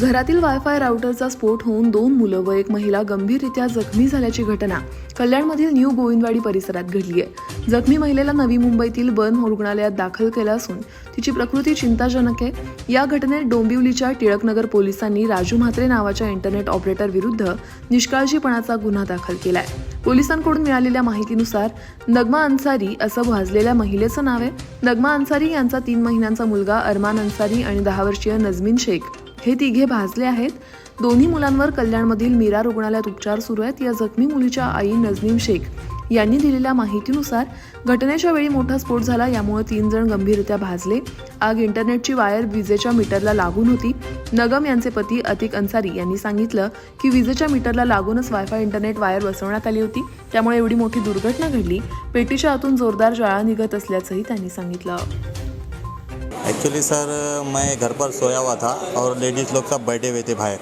घरातील वायफाय राऊटरचा स्फोट होऊन दोन मुलं व एक महिला गंभीररित्या जखमी झाल्याची घटना कल्याणमधील न्यू गोविंदवाडी परिसरात घडली आहे. जखमी महिलेला नवी मुंबईतील बर्न रुग्णालयात दाखल केलं असून तिची प्रकृती चिंताजनक आहे. या घटनेत डोंबिवलीच्या टिळकनगर पोलिसांनी राजू म्हात्रे नावाच्या इंटरनेट ऑपरेटर विरुद्ध निष्काळजीपणाचा गुन्हा दाखल केलाय. पोलिसांकडून मिळालेल्या माहितीनुसार नगमा अन्सारी असं भाजलेल्या महिलेचं नाव आहे. नगमा अन्सारी यांचा तीन महिन्यांचा मुलगा अरमान अन्सारी आणि दहा वर्षीय नजमीन शेख हे तिघे भाजले आहेत. दोन्ही मुलांवर कल्याणमधील मीरा रुग्णालयात उपचार सुरू आहेत. या जखमी मुलीच्या आई नजनीम शेख यांनी दिलेल्या माहितीनुसार घटनेच्या वेळी मोठा स्फोट झाला. यामुळे तीन जण गंभीररित्या भाजले. आग इंटरनेटची वायर विजेच्या मीटरला लागून होती. नगम यांचे पती अतिक अन्सारी यांनी सांगितलं की विजेच्या मीटरला लागूनच वायफाय इंटरनेट वायर बसवण्यात आली होती. त्यामुळे एवढी मोठी दुर्घटना घडली. पेटीच्या आतून जोरदार ज्वाळा निघत असल्याचंही त्यांनी सांगितलं. एक्चुअली सर मैं घर पर सोया हुआ था और लेडीज़ लोग सब बैठे हुए थे बाहर,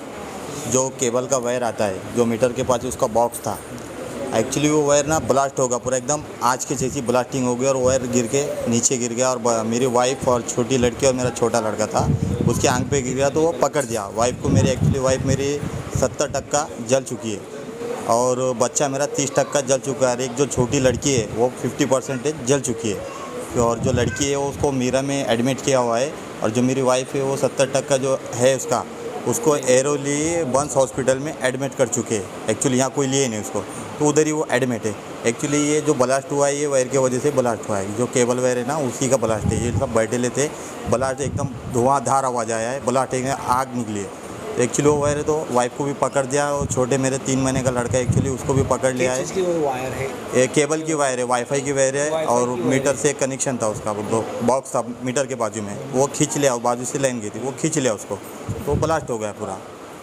जो केबल का वायर आता है, जो मीटर के पास उसका बॉक्स था। एक्चुअली वो वायर ना ब्लास्ट होगा पूरा एकदम, आज के जैसी ब्लास्टिंग हो गई और वायर गिर के नीचे गिर गया और मेरी वाइफ और छोटी लड़की और मेरा छोटा लड़का था, उसके आँख पे गिर गया तो वो पकड़ दिया। वाइफ को मेरी एक्चुअली वाइफ मेरी सत्तर टक्का जल चुकी है और बच्चा मेरा तीस टक्का जल चुका है। और एक जो छोटी लड़की है, वो फिफ्टी परसेंटेज जल चुकी है। और जो लड़की है वो उसको मीरा में एडमिट किया हुआ है और जो मेरी वाइफ है वो सत्तर टक्का जो है उसका, उसको एरोली बंस हॉस्पिटल में एडमिट कर चुके हैं। एक्चुअली यहाँ कोई लिए नहीं उसको तो उधर ही वो एडमिट है। एक्चुअली ये जो ब्लास्ट हुआ है, ये वायर की वजह से ब्लास्ट हुआ है। जो केबल वायर है ना, उसी का ब्लास्ट है। ये सब बैठे लेते ब्लास्ट एकदम धुआंधार आवाज़ आया है ब्लास्ट आग निकली है। एक्चुअली वो वायर है तो वाइफ को भी पकड़ दिया और छोटे मेरे तीन महीने का लड़का एक्चुअली उसको भी पकड़ लिया है। किस चीज़ की वो वायर है? ये केबल की वायर है वाईफाई की वायर है और मीटर से कनेक्शन था उसका वो बॉक्स था मीटर के बाजू में। वो खींच लिया बाजू से लाइन गई थी वो खींच लिया उसको। तो ब्लास्ट हो गया पूरा।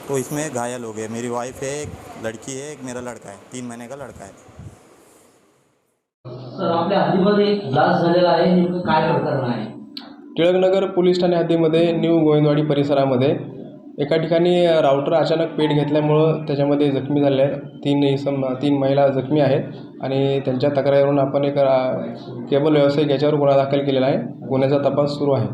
तो इसमें घायल हो गए मेरी वाइफ है एक लड़की है एक मेरा लड़का है तीन महीने का लड़का है। सर आपल्या हद्दीमध्ये ब्लास्ट झालेला आहे नेमकं काय प्रकरण आहे? टिळकनगर पोलीस ठाणे हद्दीमध्ये न्यू गोविंदवाडी परिसरामध्ये एका ठिकाणी राऊटर अचानक पेट घेतल्यामुळं त्याच्यामध्ये जखमी झाले आहेत. तीन इसम तीन महिला जखमी आहेत आणि त्यांच्या तक्रारीवरून आपण एक केबल व्यावसायिक याच्यावर गुन्हा दाखल केलेला आहे. गुन्ह्याचा तपास सुरू आहे.